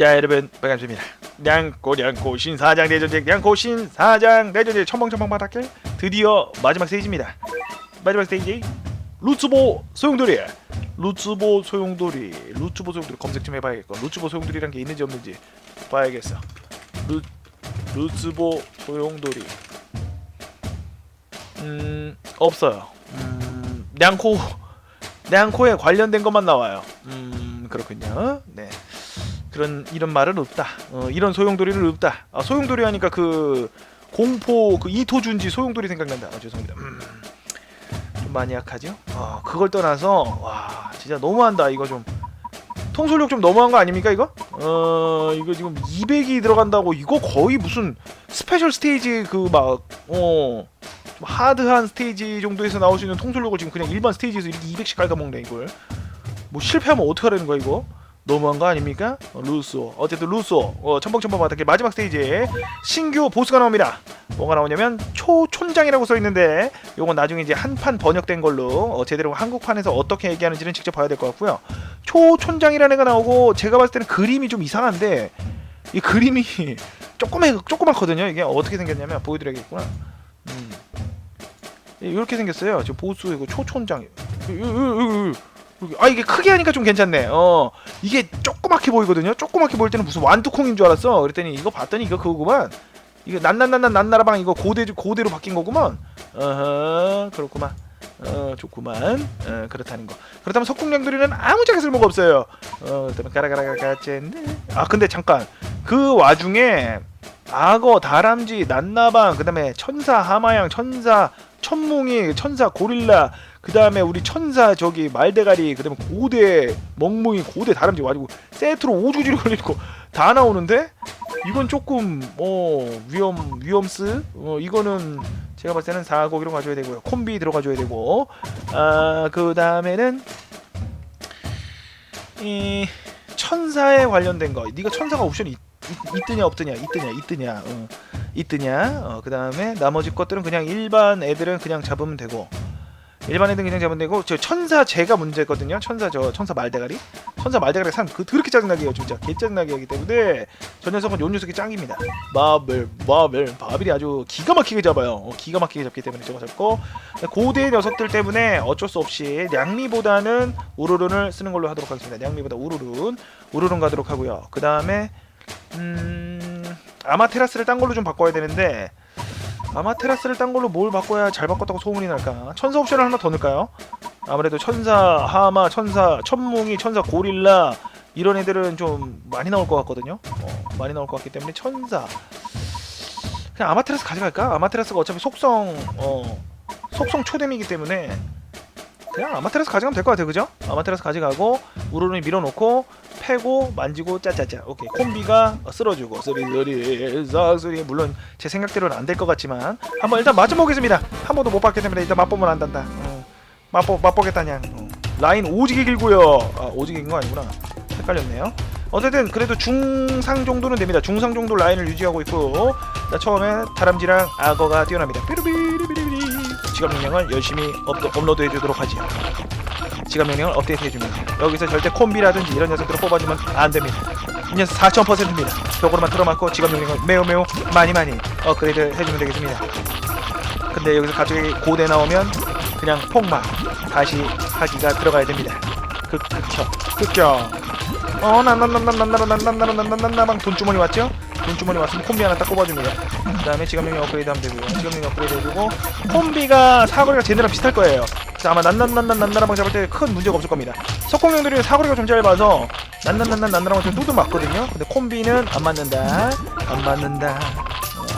자 여러분 반갑습니다. 냥꼬 냥꼬 신사장 대전쟁 냥꼬 신사장 대전쟁 첨벙첨벙 바닥길 드디어 마지막 스테이지입니다. 마지막 스테이지 루츠보 소용돌이 루츠보 소용돌이 루츠보 소용돌이 검색 좀 해봐야겠고 루츠보 소용돌이란 게 있는지 없는지 봐야겠어. 루 루츠보 소용돌이 음 없어요. 음 냥코 냥코에 관련된 것만 나와요. 음 그렇군요. 네. 그런 이런 말은 없다. 어, 이런 소용돌이는 없다. 아, 소용돌이 하니까 그 공포 그 이토준지 소용돌이 생각난다. 아, 죄송합니다. 음, 좀 많이 약하죠. 어, 그걸 떠나서 와 진짜 너무한다. 이거 좀 통솔력 좀 너무한 거 아닙니까 이거? 어 이거 지금 200이 들어간다고 이거 거의 무슨 스페셜 스테이지 그막 어. 좀 하드한 스테이지 정도에서 나올 수 있는 통솔력을 지금 그냥 일반 스테이지에서 이렇게 200씩 깔아먹네 이걸 뭐 실패하면 어떡하라는 거야 이거 너무한 거 아닙니까? 어, 루소. 어쨌든 루소. 어, 첨벙첨벙 바닥에 마지막 스테이지에 신규 보스가 나옵니다. 뭐가 나오냐면 초촌장이라고 써있는데 요건 나중에 이제 한판 번역된 걸로 어, 제대로 한국판에서 어떻게 얘기하는지는 직접 봐야 될 것 같고요. 초촌장이라는 애가 나오고 제가 봤을 때는 그림이 좀 이상한데 이 그림이 조그매, 조그맣거든요. 이게 어떻게 생겼냐면 보여드려야겠구나. 음. 이렇게 생겼어요. 지금 보스 이거 초촌장 여기. 아 이게 크게 하니까 좀 괜찮네. 어 이게 조그맣게 보이거든요. 조그맣게 보일 때는 무슨 완두콩인 줄 알았어. 그랬더니 이거 봤더니 이거 그거구만. 이거 난난난난 난나라방 이거 고대 고대로 바뀐 거구만. 어허 그렇구만. 어 좋구만. 어 그렇다는 거. 그렇다면 석궁량돌이는 아무짝에 쓸모가 없어요. 어 그다음에 가라가라가가젠데. 아 근데 잠깐 그 와중에 악어, 다람쥐, 난나방, 그다음에 천사, 하마양, 천사, 천몽이, 천사, 고릴라, 그 다음에 우리 천사 저기 말대가리, 그 다음에 고대 멍뭉이, 고대 다람쥐. 가지고 세트로 오주지로 걸리고 다 나오는데? 이건 조금 어 위험 위험스. 어 이거는 제가 봤을 때는 사고기로 가져야 되고요. 콤비 들어가줘야 되고. 아그 다음에는 이 천사에 관련된 거. 네가 천사가 옵션이 있, 있, 있드냐 없드냐? 있드냐 있드냐. 어, 있드냐. 어, 그 다음에 나머지 것들은 그냥 일반 애들은 그냥 잡으면 되고 일반 애들은 그냥 잡으면 되고 저 천사 제가 문제거든요. 천사 저 천사 말대가리. 천사 말대가리 참 그, 그렇게 짜증나게 해요. 진짜 개 짜증나게 하기 때문에 저 녀석은 요 녀석이 짱입니다. 마벨 마벨 바빌이 아주 기가 막히게 잡아요. 어, 기가 막히게 잡기 때문에 저거 잡고. 고대 녀석들 때문에 어쩔 수 없이 냥미보다는 우르른을 쓰는 걸로 하도록 하겠습니다. 냥미보다 우르른 우르른 가도록 하고요. 그 다음에 음 아마테라스를 딴 걸로 좀 바꿔야 되는데 아마 테라스를 딴 걸로 뭘 바꿔야 잘 바꿨다고 소문이 날까? 천사 옵션을 하나 더 넣을까요? 아무래도 천사 하마, 천사 천뭉이, 천사 고릴라 이런 애들은 좀 많이 나올 것 같거든요. 어, 많이 나올 것 같기 때문에 천사 그냥 아마테라스 가져갈까? 아마테라스가 어차피 속성 어 속성 초뎀이기 때문에 그냥 아마테라스 가져가면 될 것 같아요, 그죠? 아마테라스 가져가고 우르르 밀어놓고 패고 만지고 짜짜짜. 오케이. 콤비가 쓸어주고. 쓰리쓰리 싹쓰리. 물론 제 생각대로는 안 될 것 같지만 한번 일단 맞춰보겠습니다. 한 번도 못 봤기 때문에 일단 맛보면 안단다. 어, 맛보 맛보겠다냥. 어. 라인 오지게 길고요. 아 오지게 긴 거 아니구나. 헷갈렸네요. 어쨌든 그래도 중상 정도는 됩니다. 중상 정도 라인을 유지하고 있고. 자 처음에 다람쥐랑 악어가 뛰어납니다. 삐루비리비리비리 지갑 명령을 열심히 업로, 업로드 해 주도록 하지요 지갑 명령을 업데이트 해줍니다. 여기서 절대 콤비라든지 이런 녀석들을 뽑아주면 안 됩니다. 이 녀석 4,000%입니다. 벽으로만 틀어맞고 지갑 명령을 매우 매우 많이 많이 업그레이드 해주면 되겠습니다. 근데 여기서 갑자기 고대 나오면 그냥 폭망 다시 하기가 들어가야 됩니다. 극 극혀 극혀 어난난난난난난난난난난난난난 돈주머니 왔죠? 돈주머니 왔으면 콤비 하나 딱 꼽아줍니다. 그 다음에 지갑 명령 업그레이드 하면 되고요. 지갑 명령 업그레이드 해주고 콤비가 사거리가 쟤네랑 비슷할 거예요. 아마 난난난난난나랑 잡을 때 큰 문제가 없을 겁니다. 석공형들이 사거리가 좀 짧아서 난난난난 난나랑 좀 뚜둥 맞거든요. 근데 콤비는 안 맞는다. 안 맞는다.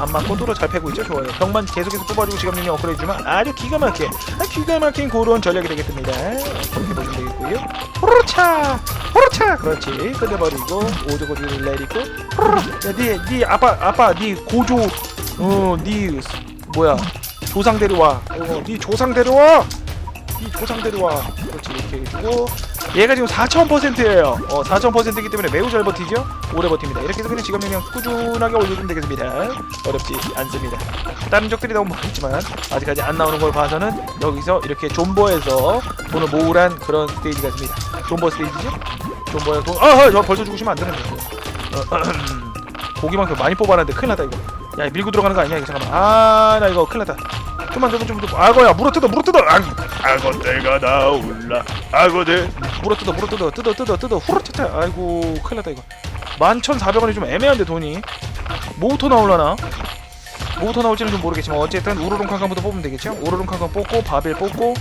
어, 안 맞고 뚜루 잘 패고 있죠. 좋아요. 병만 계속해서 뽑아주고 지갑 능력 업그레이드 주면 아주 기가 막힌 아, 기가 막힌 그런 전략이 되겠습니다. 그렇게 보시면 되겠고요. 호로차! 호로차! 그렇지. 끝내버리고 오조고지를 내리고 호로로 야니 니 아빠 아빠 니 고조 어니 뭐야? 조상 데려와. 어니 조상 데려와! 이 조상 데려와! 그렇지 이렇게 해주고 얘가 지금 4000%예요. 어 4000%이기 때문에 매우 잘 버티죠? 오래 버팁니다. 이렇게 해서 그냥 지금 그냥 꾸준하게 올려주면 되겠습니다. 어렵지 않습니다. 다른 적들이 너무 많지만 아직까지 안 나오는 걸 봐서는 여기서 이렇게 존버에서 돈을 모으란 그런 스테이지가 있습니다. 존버 스테이지죠? 존버에 돈 아 저 벌써 죽으시면 안 되는데. 고기만큼 많이 뽑아놨는데 큰일 났다 이거. 야 밀고 들어가는 거 아니야 이거? 잠깐만. 아 나 이거 큰일 났다. 좀만 좀만 좀만 좀 악어야 물어 뜯어 물어 뜯어! 악, 악어떼가 나올라. 악어들. 물어 뜯어 물어 뜯어 뜯어 뜯어 뜯어. 후루차차. 아이고 큰일 났다 이거. 11,400원이 좀 애매한데 돈이. 뭐부터 나올라나? 뭐부터 나올지는 좀 모르겠지만 어쨌든 우르릉캉캉부터 뽑으면 되겠죠? 우르릉캉캉 뽑고 바벨 뽑고.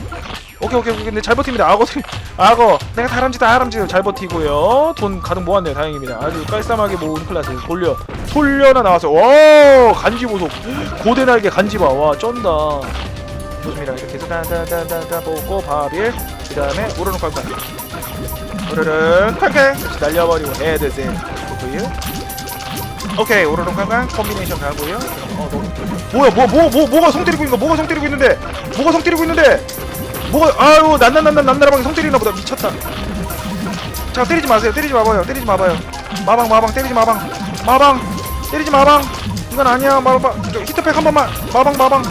오케이 오케이 오케이. 근데 잘 버팁니다. 악어들. 악어. 내가 다람쥐다 다람쥐 잘 버티고요. 돈 가득 모았네요 다행입니다. 아주 깔쌈하게 모은 클라스. 돌려. 돌려나 나와서 와 간지 보소 고대 날개 간지 봐와 쩐다 좋습니다. 이렇게 해서 다다다다다 보고 바빌 그 다음에 콸콸 우르릉 콸콸 다시 날려버리고 헤드셋 보고요 오케이 우르릉 콸콸 콤비네이션 가고요. 어 너무 뭐야 뭐 뭐 뭐 뭐 가 성 때리고 있는 거? 뭐가 성 때리고 있는데? 뭐가 성 때리고 있는데? 뭐가 아유 난난난난 난나라방이 성 때리나 보다. 미쳤다. 자 때리지 마세요. 때리지 마봐요. 때리지 마봐요. 마방 마방 때리지 마방. 마방. 때리지 마방. 이건 아니야. 마방 저 히트팩 한 번만. 마방 마방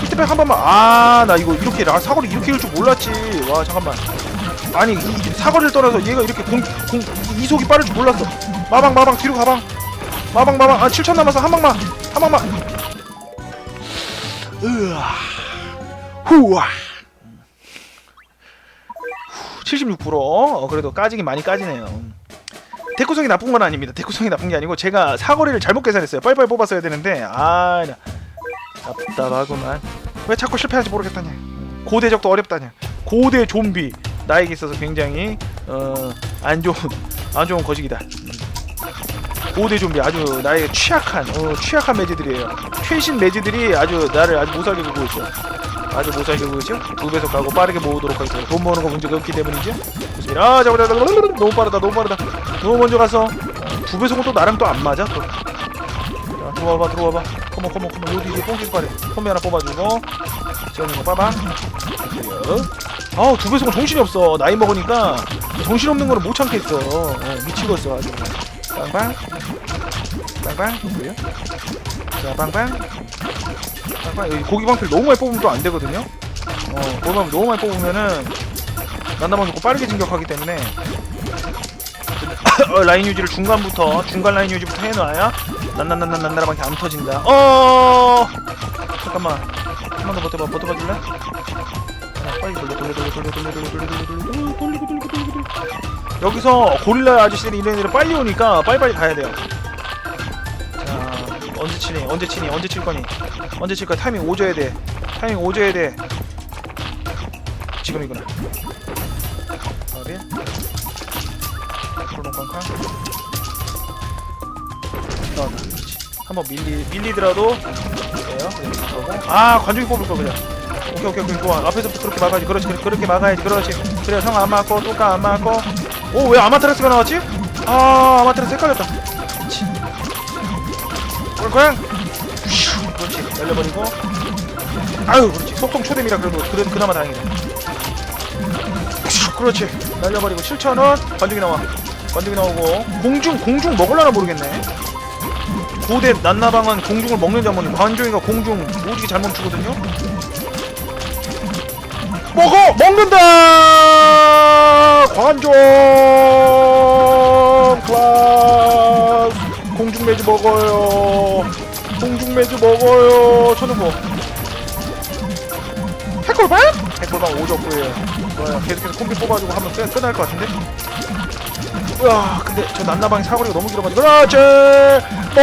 히트팩 한 번만. 아 나 이거 이렇게 라 사거리 이렇게 일 줄 몰랐지. 와 잠깐만. 아니 이, 이 사거리를 떠나서 얘가 이렇게 공, 공 이속이 빠를 줄 몰랐어. 마방 마방 뒤로 가방. 마방 마방. 아 7천 남았어 한 방만. 한 방만. 으아. 후아. 76% 어, 그래도 까지긴 많이 까지네요. 대구성이 나쁜 건 아닙니다. 대구성이 나쁜 게 아니고 제가 사거리를 잘못 계산했어요. 빨리빨리 뽑았어야 되는데. 아 나, 답답하구만. 왜 자꾸 실패하는지 모르겠다냐. 고대적도 어렵다냐. 고대 좀비 나에게 있어서 굉장히 어, 안 좋은 안 좋은 거식이다. 음. 고대 좀비 아주 나에게 취약한 어, 취약한 매지들이에요. 최신 매지들이 아주 나를 아주 못 살게 굴고 있어. 아주 못 살게 굴고 있죠. 두 배속 가고 빠르게 모으도록 하겠습니다. 돈 모으는 거 문제가 없기 때문이죠. 아, 잡아라. 너무 빠르다. 너무 빠르다. 너무 먼저 가서 두 배속은 또 나랑 또 안 맞아. 또. 자, 들어와봐, 들어와봐. 컴온, 컴온, 컴온. 요디 이제 뽕길 빠래. 선배 하나 뽑아주고. 지원이 거 빠방. 그래요. 아우 두 배속은 정신이 없어. 나이 먹으니까 정신 없는 거는 못 참겠어. 어, 미치겠어 아주. 빵빵. 빵빵. 그래요? 자, 빵빵. 빵빵. 여기 고기 방패를 너무 많이 뽑으면 또 안 되거든요. 어, 너무 너무 많이 뽑으면은 난나만 놓고 빠르게 진격하기 때문에 어, 라인 유지를 중간부터 중간 라인 유지부터 해놔야 난난난난 난나라방이 안 터진다. 어 잠깐만 한 번 더 버텨봐 버텨봐 줄래? 아, 빨리 돌려 돌려 돌려 돌려 돌려 돌려 돌려 돌려 돌려 돌려 돌리고 돌리고 돌리고 돌리고 여기서 고릴라 아저씨들이 이런 애들 빨리 오니까 빨리빨리 가야 돼요. 자 언제 치니 언제 치니 언제 칠 거니 언제 칠 거야 타이밍 오져야 돼 타이밍 오져야 돼 지금이구나 바비 프로롱 깡깡 한번 밀리 밀리더라도. 그래 아 관중이 뽑을 거 그냥. 오케이 오케이 오케이 좋아. 앞에서부터 그렇게 막아야지. 그렇지 그렇게, 막아야지. 그렇지. 그래 형안 맞고 뚜까 안 맞고. 오 왜 아마테라스가 나왔지? 아 아마테라스 헷갈렸다. 그냥 그렇지. 날려버리고. 아유 그렇지. 속동 초dem이라 그래도. 그래도 그나마 다행이다 그렇지. 날려버리고. 7천원. 관중이 나와. 관중이 나오고. 공중 공중 먹을라나 모르겠네 고대 난나방은 공중을 먹는지 안 먹는지 관중이가 공중 오지게 잘 멈추거든요. 먹어! 먹는다! 관중 클라스! 공중 매주 먹어요. 공중 매주 먹어요. 저는 뭐 해골방? 해골방 오졌고요. 좋아요. 계속해서 콤비 뽑아주고 하면 끝, 끝날 것 같은데? 우와 근데 저 난나방이 사거리가 너무 길어가지고. 그렇지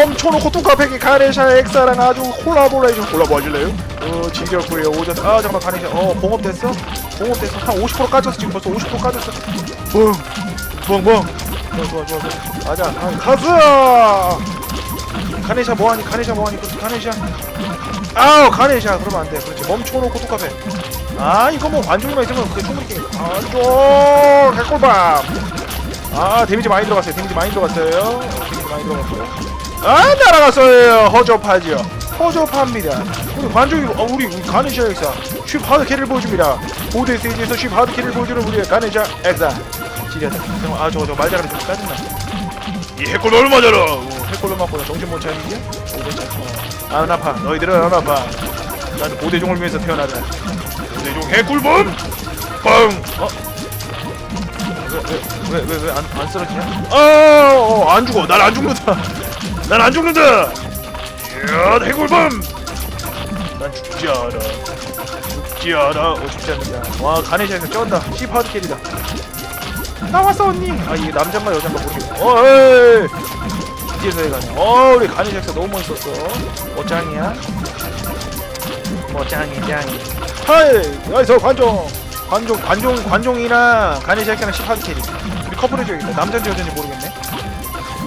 멈춰놓고 뚜까패기 가네샤 엑사랑 아주 콜라보레이션. 콜라보 하실래요? 어 지겹고요 오졌 아 잠깐만 가네샤. 어 공업됐어? 공업됐어. 한 50% 까졌어. 지금 벌써 50% 까졌어. 뻥 뻥뻥. 좋아 좋아 좋아. 좋아 맞아 아, 가자! 가네샤 뭐하니? 가네샤 뭐하니? 그렇지 가네샤. 아우 가네샤. 그러면 안돼. 그렇지. 멈춰놓고 뚜까패 아 이거 뭐 관중만 있으면 그게 충분히 게임. 관중 개꿀밤. 아 데미지 많이 들어갔어요. 데미지 많이 들어갔어요. 데미지 많이 들어갔어요 아 날아갔어요. 허접하지요. 허접합니다. 우리 관중이 어, 우리 가네샤 엑사. 쉽 하드 캐리를 보여줍니다. 고대 스테이지에서 쉽 하드 캐리를 보여주는 우리의 가네샤 엑사. 지리하다. 아 저거 저거 말잘하면 좀 짜증나. 이 해골 얼마잖아 어, 해골로 맞고 나 정신 못 차리지? 어. 안 아파. 너희들은 안 아파. 나는 고대종을 위해서 태어나다 고대종 해골범? 뻥 어? 왜왜 왜 안 안 쓰러지냐? 어, 안 죽어. 난안 죽는다. 난 안 죽는다. 야, 해골밤. 난 죽지 않아. 죽지 않아. 어, 죽지 않는다. 와, 가네시아에서 쩐다. 시파드 캐리다. 나왔어 언니. 아, 이게 남자인가 여자인가 모르겠어. 어, 에이. 이제서 해가네. 어, 우리 가네시아에서 너무 멋있었어. 어짱이야? 어짱이 짱이. 하이, 여기서 관종. 관종, 관종, 관종이랑 가네시아랑 시파드 캐리. 우리 커플 해줘야겠다. 남자인지 여자인지 모르겠네.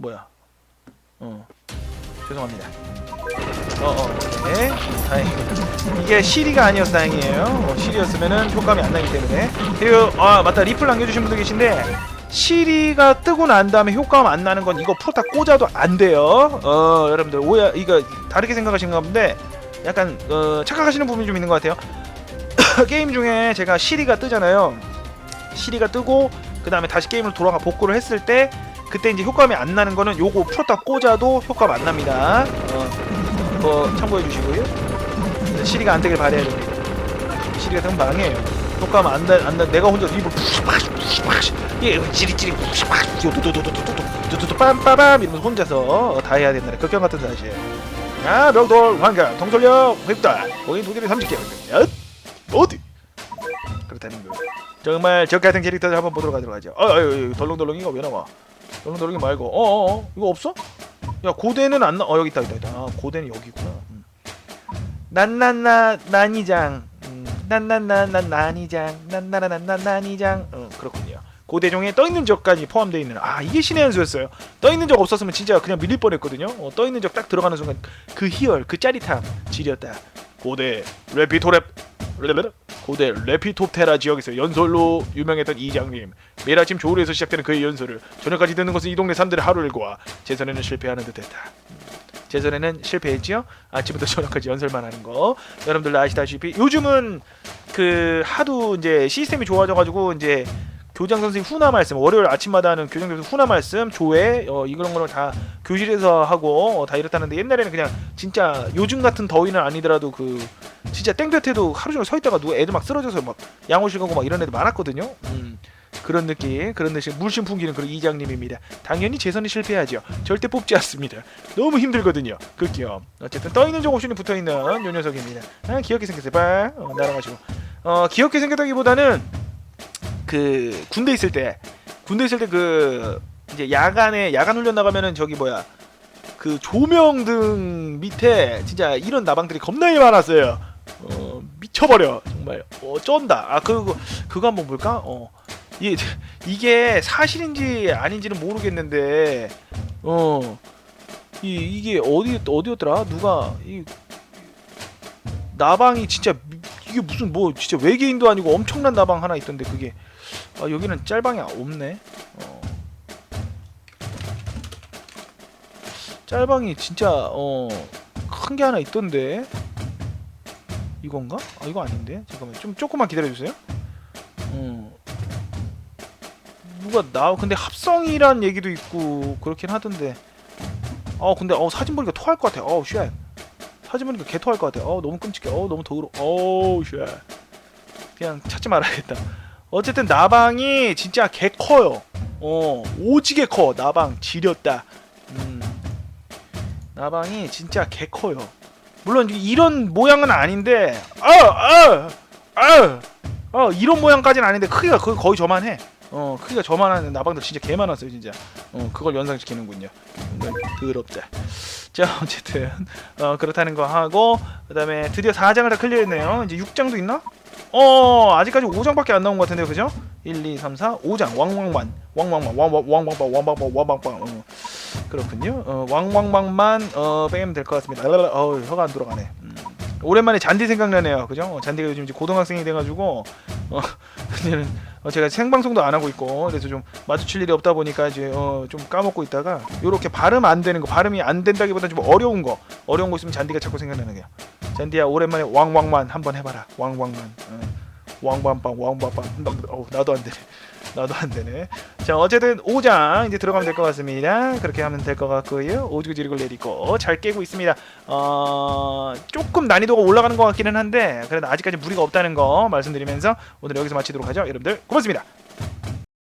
뭐야? 어. 죄송합니다. 어 어. 네 다행이고 이게 시리가 아니어서 다행이에요. 어, 시리였으면은 효과음이 안 나기 때문에. 그리고 아 맞다. 리플 남겨주신 분들 계신데 시리가 뜨고 난 다음에 효과음 안 나는 건 이거 프로타 꽂아도 안 돼요. 어 여러분들 오해 이거 다르게 생각하시는가 본데 약간 어, 착각하시는 부분이 좀 있는 것 같아요. 게임 중에 제가 시리가 뜨잖아요. 시리가 뜨고 그 다음에 다시 게임을 돌아가 복구를 했을 때 그때 이제 효과음이 안 나는 거는 요거 풀었다 꽂아도 효과음 안 납니다. 어, 그거 참고해 주시고요. 시리가 안 되길 바래야 됩니다. 시리가 되면 망해요. 효과음 안 나, 안 나, 내가 혼자 입을 푸시팍, 푸시팍, 예, 찌릿찌릿, 푸시팍, 도도도도도도도, 도도도 빰빠밤 이러면서 혼자서 다 해야 된다. 극경 같은 사실. 야, 벽돌, 환각, 동솔력, 획달, 거기 두 개를 30개. 야, 어디? 그렇다는 거. 정말 적 같은 캐릭터를 한번 보도록 하도록 하죠. 어유 덜렁덜렁 이거 왜 나와? 덜렁덜렁이 말고. 어어 어. 이거 없어? 야 고대는 안 나.. 어 여기 있다 있다 있다. 아 고대는 여기구나. 음. 난난나 난이장. 음, 난난나난 난이장. 난나나난난 난이장. 어 그렇군요. 고대종에 떠있는 적까지 포함되어 있는 아 이게 신의 한 수였어요. 떠있는 적 없었으면 진짜 그냥 밀릴 뻔했거든요. 어, 떠있는 적 딱 들어가는 순간 그 희열 그 짜릿함 지렸다 고대 레피토랩. 고대 레피토테라 지역에서 연설로 유명했던 이장님. 매일 아침 조울에서 시작되는 그의 연설을 저녁까지 듣는 것은 이 동네 사람들의 하루 일과 재선에는 실패하는 듯했다. 재선에는 실패했지요? 아침부터 저녁까지 연설만 하는 거. 여러분들 아시다시피 요즘은 그 하도 이제 시스템이 좋아져가지고 이제 교장 선생님 훈화 말씀 월요일 아침마다 하는 교장 선생님 훈화 말씀 조회 어 이런 거를 다 교실에서 하고 어, 다 이렇다는데 옛날에는 그냥 진짜 요즘 같은 더위는 아니더라도 그 진짜 땡볕에도 하루 종일 서 있다가 누가 애들 막 쓰러져서 막 양호실 가고 막 이런 애들 많았거든요. 음. 그런 느낌, 그런 느낌, 물씬 풍기는 그런 이장님입니다. 당연히 재선이 실패하죠. 절대 뽑지 않습니다. 너무 힘들거든요. 극혐. 어쨌든 떠 있는 적 옵션이 붙어 있는 요 녀석입니다. 아, 귀엽게 생겼어요. 봐, 어, 날아가지고. 어, 귀엽게 생겼다기보다는 그 군대 있을 때, 군대 있을 때 그 이제 야간에 야간 훈련 나가면은 저기 뭐야 그 조명 등 밑에 진짜 이런 나방들이 겁나게 많았어요. 어, 미쳐버려. 정말. 어 쩐다. 아 그거 그거 한번 볼까? 어. 이게 이게 사실인지 아닌지는 모르겠는데 어. 이, 이게 어디 어디였더라? 누가 이 나방이 진짜 미- 이게 무슨 뭐 진짜 외계인도 아니고 엄청난 나방 하나 있던데 그게 아 여기는 짤방이 없네 어 짤방이 진짜 어 큰 게 하나 있던데 이건가? 아 이거 아닌데 잠깐만 좀 조금만 기다려주세요. 어 누가 나 근데 합성이란 얘기도 있고 그렇긴 하던데. 어 근데 어 사진 보니까 토할 것 같아. 어우 쉣. 사진 보니까 개 토할 것 같아. 어 너무 끔찍해. 어 너무 더러워. 어우 쉣. 그냥 찾지 말아야겠다. 어쨌든 나방이 진짜 개 커요. 어 오지게 커. 나방 지렸다. 음. 나방이 진짜 개 커요. 물론 이런 모양은 아닌데 아 아 아 어, 이런 모양까지는 아닌데 크기가 거의, 거의 저만 해. 어 크기가 저만한 나방들 진짜 개 많았어요 진짜. 어 그걸 연상시키는군요. 더럽다. 자 어쨌든 어 그렇다는 거 하고 그다음에 드디어 4장을 다 클리어했네요. 이제 6장도 있나? 어 아직까지 5장밖에 안 나온 것 같은데요, 그죠? 1, 2, 3, 4, 5장 왕왕만 왕왕만 왕왕왕왕왕 왕왕왕 왕왕왕 어, 그렇군요. 어, 왕왕왕만 어, 빼면 될 것 같습니다. 어 혀가 안 돌아가네. 음. 오랜만에 잔디 생각나네요, 그죠? 어, 잔디가 요즘 이제 고등학생이 돼가지고 어, 어, 제가 생방송도 안 하고 있고 그래서 좀 마주칠 일이 없다 보니까 이제 어, 좀 까먹고 있다가 요렇게 발음 안 되는 거 발음이 안 된다기보다 좀 어려운 거 어려운 거 있으면 잔디가 자꾸 생각나는 거야. 잔디야 오랜만에 왕왕만 한번 해봐라. 왕왕만. 어. 왕밤빵 왕밤빵 나, 어, 나도 안 되네 나도 안 되네. 자 어쨌든 5장 이제 들어가면 될 것 같습니다. 그렇게 하면 될 것 같고요. 오지구 지르고 내리고 잘 깨고 있습니다. 어 조금 난이도가 올라가는 것 같기는 한데 그래도 아직까지 무리가 없다는 거 말씀드리면서 오늘 여기서 마치도록 하죠. 여러분들 고맙습니다